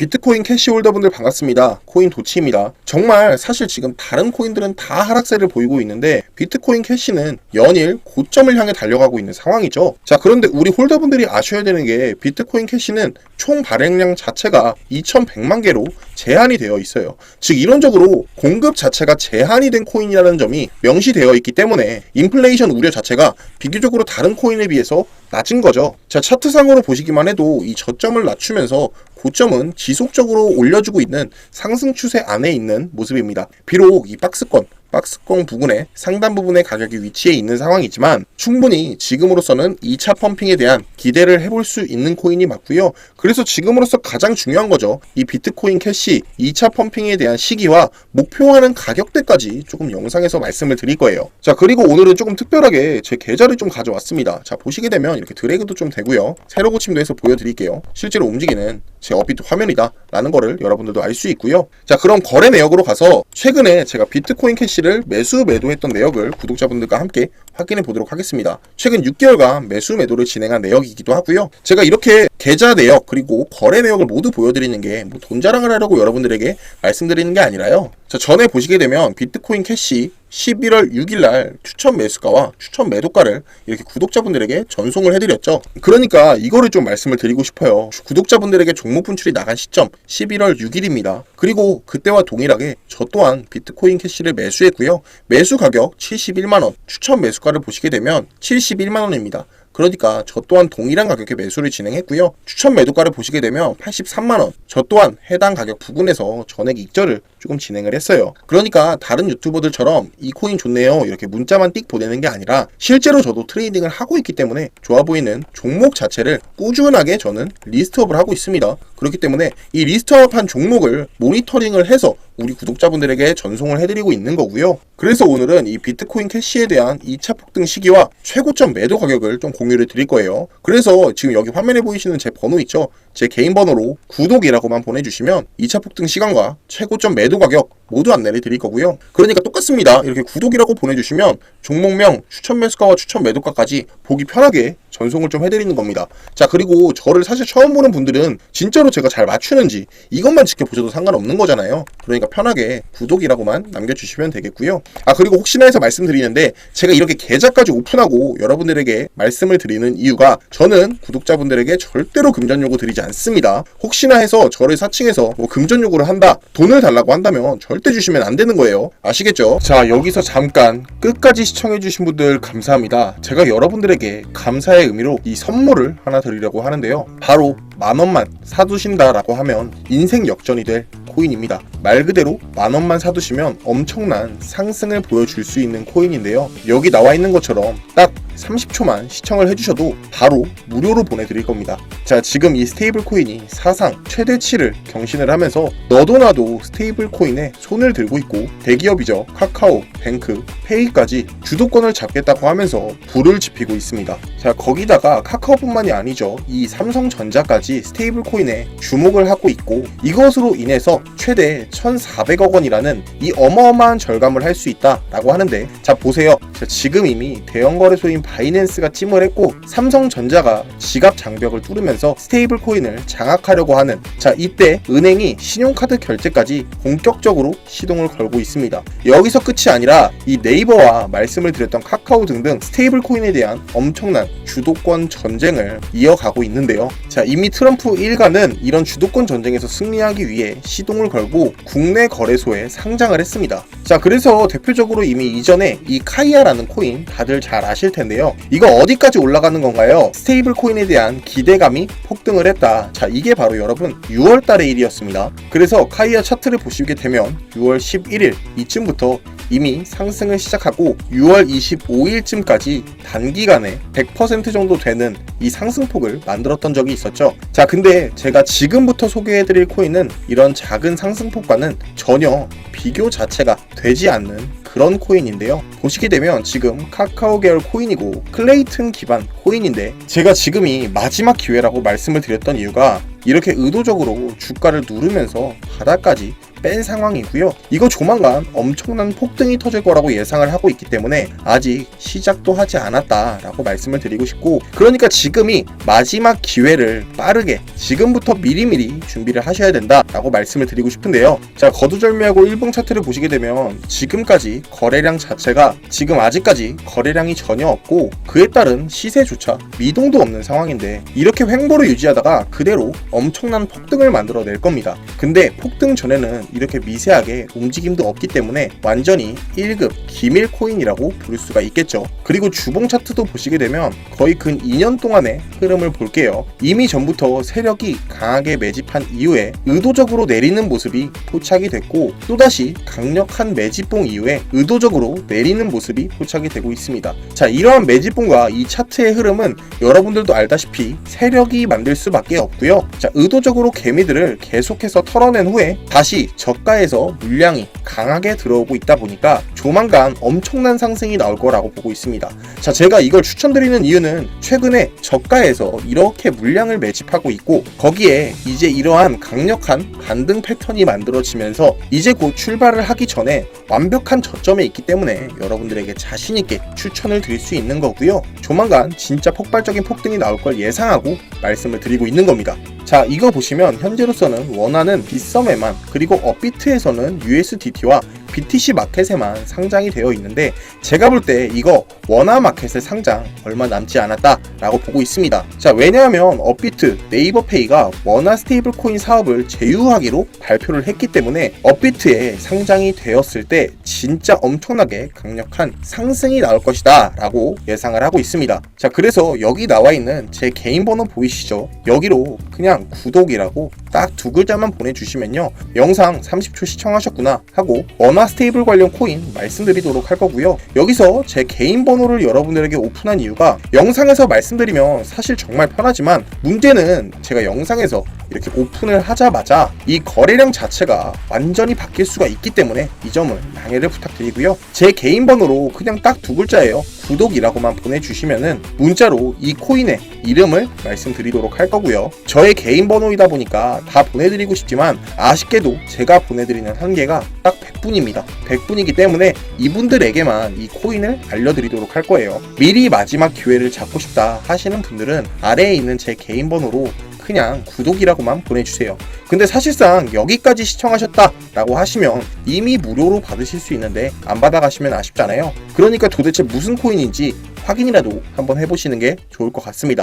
비트코인 캐시 홀더분들 반갑습니다. 코인 도치입니다. 정말 사실 지금 다른 코인들은 다 하락세를 보이고 있는데 비트코인 캐시는 연일 고점을 향해 달려가고 있는 상황이죠. 자, 그런데 우리 홀더분들이 아셔야 되는 게 비트코인 캐시는 총 발행량 자체가 2100만 개로 제한이 되어 있어요. 즉 이론적으로 공급 자체가 제한이 된 코인이라는 점이 명시되어 있기 때문에 인플레이션 우려 자체가 비교적으로 다른 코인에 비해서 낮은 거죠. 자, 차트상으로 보시기만 해도 이 저점을 낮추면서 고점은 지속적으로 올려주고 있는 상승 추세 안에 있는 모습입니다. 비록 이 박스권, 박스권 부분의 상단 부분의 가격이 위치해 있는 상황이지만 충분히 지금으로서는 2차 펌핑에 대한 기대를 해볼 수 있는 코인이 맞고요. 그래서 지금으로서 가장 중요한 거죠. 이 비트코인 캐시 2차 펌핑에 대한 시기와 목표하는 가격대까지 조금 영상에서 말씀을 드릴 거예요. 자, 그리고 오늘은 조금 특별하게 제 계좌를 좀 가져왔습니다. 자, 보시게 되면 이렇게 드래그도 좀 되고요. 세로 고침도 해서 보여드릴게요. 실제로 움직이는 제 업비트 화면이다 라는 거를 여러분들도 알 수 있고요. 자, 그럼 거래 내역으로 가서 최근에 제가 비트코인 캐시를 매수 매도했던 내역을 구독자분들과 함께 확인해 보도록 하겠습니다. 최근 6개월간 매수 매도를 진행한 내역이기도 하고요. 제가 이렇게 계좌 내역 그리고 거래 내역을 모두 보여드리는 게 뭐 돈 자랑을 하려고 여러분들에게 말씀드리는 게 아니라요. 자, 전에 보시게 되면 비트코인 캐시 11월 6일 날 추천 매수가와 추천 매도가를 이렇게 구독자분들에게 전송을 해드렸죠. 그러니까 이거를 좀 말씀을 드리고 싶어요. 구독자분들에게 종목 분출이 나간 시점 11월 6일입니다. 그리고 그때와 동일하게 저 또한 비트코인 캐시를 매수했고요. 매수 가격 71만원, 추천 매수가 를 보시게 되면 71만원입니다. 그러니까 저 또한 동일한 가격에 매수를 진행했고요. 추천 매도가를 보시게 되면 83만원. 저 또한 해당 가격 부근에서 전액 익절을 조금 진행을 했어요. 그러니까 다른 유튜버들처럼 이 코인 좋네요. 이렇게 문자만 띡 보내는 게 아니라 실제로 저도 트레이딩을 하고 있기 때문에 좋아 보이는 종목 자체를 꾸준하게 저는 리스트업을 하고 있습니다. 그렇기 때문에 이 리스트업한 종목을 모니터링을 해서 우리 구독자분들에게 전송을 해드리고 있는 거고요. 그래서 오늘은 이 비트코인 캐시에 대한 2차 폭등 시기와 최고점 매도 가격을 좀 공유를 드릴 거예요. 그래서 지금 여기 화면에 보이시는 제 번호 있죠? 제 개인 번호로 구독이라고만 보내주시면 2차 폭등 시간과 최고점 매도 가격 모두 안내를 드릴 거고요. 그러니까 똑같습니다. 이렇게 구독이라고 보내주시면 종목명, 추천 매수가와 추천 매도가까지 보기 편하게 전송을 좀 해드리는 겁니다. 자 그리고 저를 사실 처음 보는 분들은 진짜로 제가 잘 맞추는지 이것만 지켜보셔도 상관없는 거잖아요. 그러니까 편하게 구독이라고만 남겨주시면 되겠고요. 아 그리고 혹시나 해서 말씀드리는데 제가 이렇게 계좌까지 오픈하고 여러분들에게 말씀을 드리는 이유가 저는 구독자분들에게 절대로 금전 요구 드리지 않습니다. 혹시나 해서 저를 사칭해서 뭐 금전 요구를 한다, 돈을 달라고 한다면 절대 주시면 안 되는 거예요. 아시겠죠? 자 여기서 잠깐 끝까지 시청해주신 분들 감사합니다. 제가 여러분들에게 감사의 의미로 이 선물을 하나 드리려고 하는데요. 바로 만 원만 사두신다라고 하면 인생 역전이 될 코인입니다. 말 그대로 만 원만 사두시면 엄청난 상승을 보여줄 수 있는 코인인데요. 여기 나와 있는 것처럼 딱 30초만 시청을 해주셔도 바로 무료로 보내드릴 겁니다. 자, 지금 이 스테이블 코인이 사상 최대치를 경신을 하면서 너도 나도 스테이블 코인에 손을 들고 있고 대기업이죠. 카카오, 뱅크, 페이까지 주도권을 잡겠다고 하면서 불을 지피고 있습니다. 자, 거기다가 카카오뿐만이 아니죠. 이 삼성전자까지 스테이블 코인에 주목을 하고 있고 이것으로 인해서 최대 1,400억 원이라는 이 어마어마한 절감을 할 수 있다라고 하는데 자 보세요. 자, 지금 이미 대형 거래소인 바이낸스가 찜을 했고 삼성전자가 지갑 장벽을 뚫으면서 스테이블 코인을 장악하려고 하는 자 이때 은행이 신용카드 결제까지 본격적으로 시동을 걸고 있습니다. 여기서 끝이 아니라 이 네이버와 말씀을 드렸던 카카오 등등 스테이블 코인에 대한 엄청난 주도권 전쟁을 이어가고 있는데요. 자 이미 트럼프 일가는 이런 주도권 전쟁에서 승리하기 위해 시동을 걸고 국내 거래소에 상장을 했습니다. 자 그래서 대표적으로 이미 이전에 이 카이아라는 코인 다들 잘 아실 텐데요. 이거 어디까지 올라가는 건가요? 스테이블 코인에 대한 기대감이 폭등을 했다. 자 이게 바로 여러분 6월 달의 일이었습니다. 그래서 카이아 차트를 보시게 되면 6월 11일 이쯤부터 이미 상승을 시작하고 6월 25일쯤까지 단기간에 100% 정도 되는 이 상승폭을 만들었던 적이 있었죠. 자, 근데 제가 지금부터 소개해드릴 코인은 이런 작은 상승폭과는 전혀 비교 자체가 되지 않는 그런 코인인데요. 보시게 되면 지금 카카오 계열 코인이고 클레이튼 기반 코인인데 제가 지금이 마지막 기회라고 말씀을 드렸던 이유가 이렇게 의도적으로 주가를 누르면서 바닥까지 뺀 상황이고요. 이거 조만간 엄청난 폭등이 터질 거라고 예상을 하고 있기 때문에 아직 시작도 하지 않았다라고 말씀을 드리고 싶고 그러니까 지금이 마지막 기회를 빠르게 지금부터 미리미리 준비를 하셔야 된다라고 말씀을 드리고 싶은데요. 자 거두절미하고 일봉 차트를 보시게 되면 지금까지 거래량 자체가 지금 아직까지 거래량이 전혀 없고 그에 따른 시세조차 미동도 없는 상황인데 이렇게 횡보를 유지하다가 그대로 엄청난 폭등을 만들어낼 겁니다. 근데 폭등 전에는 이렇게 미세하게 움직임도 없기 때문에 완전히 1급 기밀 코인이라고 부를 수가 있겠죠. 그리고 주봉 차트도 보시게 되면 거의 근 2년 동안의 흐름을 볼게요. 이미 전부터 세력이 강하게 매집한 이후에 의도적으로 내리는 모습이 포착이 됐고 또다시 강력한 매집봉 이후에 의도적으로 내리는 모습이 포착이 되고 있습니다. 자, 이러한 매집봉과 이 차트의 흐름은 여러분들도 알다시피 세력이 만들 수밖에 없고요. 자, 의도적으로 개미들을 계속해서 털어낸 후에 다시 저가에서 물량이 강하게 들어오고 있다 보니까 조만간 엄청난 상승이 나올 거라고 보고 있습니다. 자, 제가 이걸 추천드리는 이유는 최근에 저가에서 이렇게 물량을 매집하고 있고 거기에 이제 이러한 강력한 반등 패턴이 만들어지면서 이제 곧 출발을 하기 전에 완벽한 저점에 있기 때문에 여러분들에게 자신 있게 추천을 드릴 수 있는 거고요. 조만간 진짜 폭발적인 폭등이 나올 걸 예상하고 말씀을 드리고 있는 겁니다. 자, 이거 보시면 현재로서는 원하는 빗썸에만 그리고 업비트에서는 USDT와 BTC 마켓에만 상장이 되어 있는데 제가 볼 때 이거 원화 마켓에 상장 얼마 남지 않았다 라고 보고 있습니다. 자, 왜냐하면 업비트, 네이버페이가 원화 스테이블 코인 사업을 제휴하기로 발표를 했기 때문에 업비트에 상장이 되었을 때 진짜 엄청나게 강력한 상승이 나올 것이다 라고 예상을 하고 있습니다. 자, 그래서 여기 나와 있는 제 개인 번호 보이시죠? 여기로 그냥 구독이라고 딱 두 글자만 보내주시면요. 영상 30초 시청하셨구나 하고 원화 스테이블 관련 코인 말씀드리도록 할 거고요. 여기서 제 개인 번호를 여러분들에게 오픈한 이유가 영상에서 말씀드리면 사실 정말 편하지만 문제는 제가 영상에서 이렇게 오픈을 하자마자 이 거래량 자체가 완전히 바뀔 수가 있기 때문에 이 점을 양해를 부탁드리고요. 제 개인 번호로 그냥 딱 두 글자예요. 구독이라고만 보내주시면은 문자로 이 코인의 이름을 말씀드리도록 할 거고요. 저의 개인 번호이다 보니까 다 보내드리고 싶지만 아쉽게도 제가 보내드리는 한계가 딱 100분입니다. 100분이기 때문에 이분들에게만 이 코인을 알려드리도록 할 거예요. 미리 마지막 기회를 잡고 싶다 하시는 분들은 아래에 있는 제 개인 번호로 그냥 구독이라고만 보내주세요. 근데 사실상 여기까지 시청하셨다 라고 하시면 이미 무료로 받으실 수 있는데 안 받아가시면 아쉽잖아요. 그러니까 도대체 무슨 코인인지 확인이라도 한번 해보시는 게 좋을 것 같습니다.